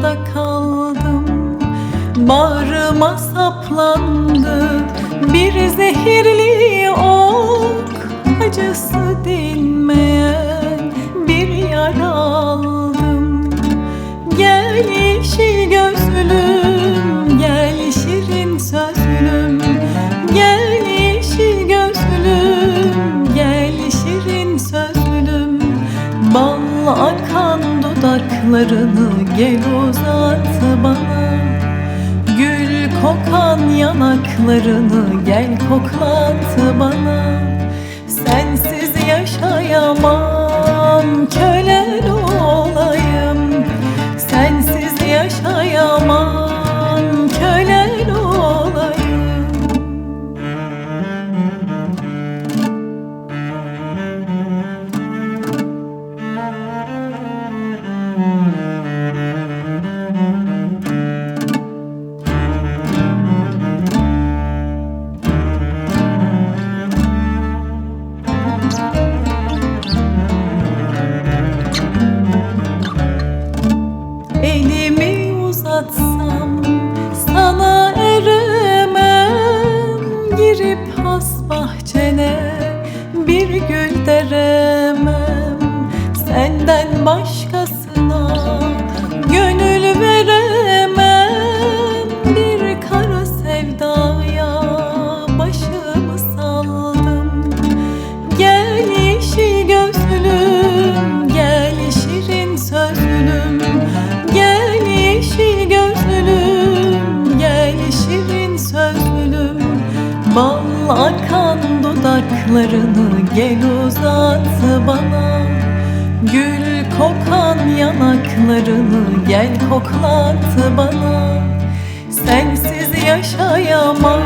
Yolda kaldım. Bağrıma saplandı. Bir zehirli ok Acısı dinmeyen Bir yara aldım. Gel yeşil gözlüm Gel şirin sözlüm. Gel yeşil gözlüm Gel şirin sözlüm. Bal akar dudaklarını gel uzat bana. Gül kokan yanaklarını gel koklat bana Elimi uzatsam sana eremem. Girip has bahçene bir gül deremem. Senden başkasına dudaklarını gel uzat bana. Gül kokan yanaklarını gel koklat bana. Sensiz yaşayamam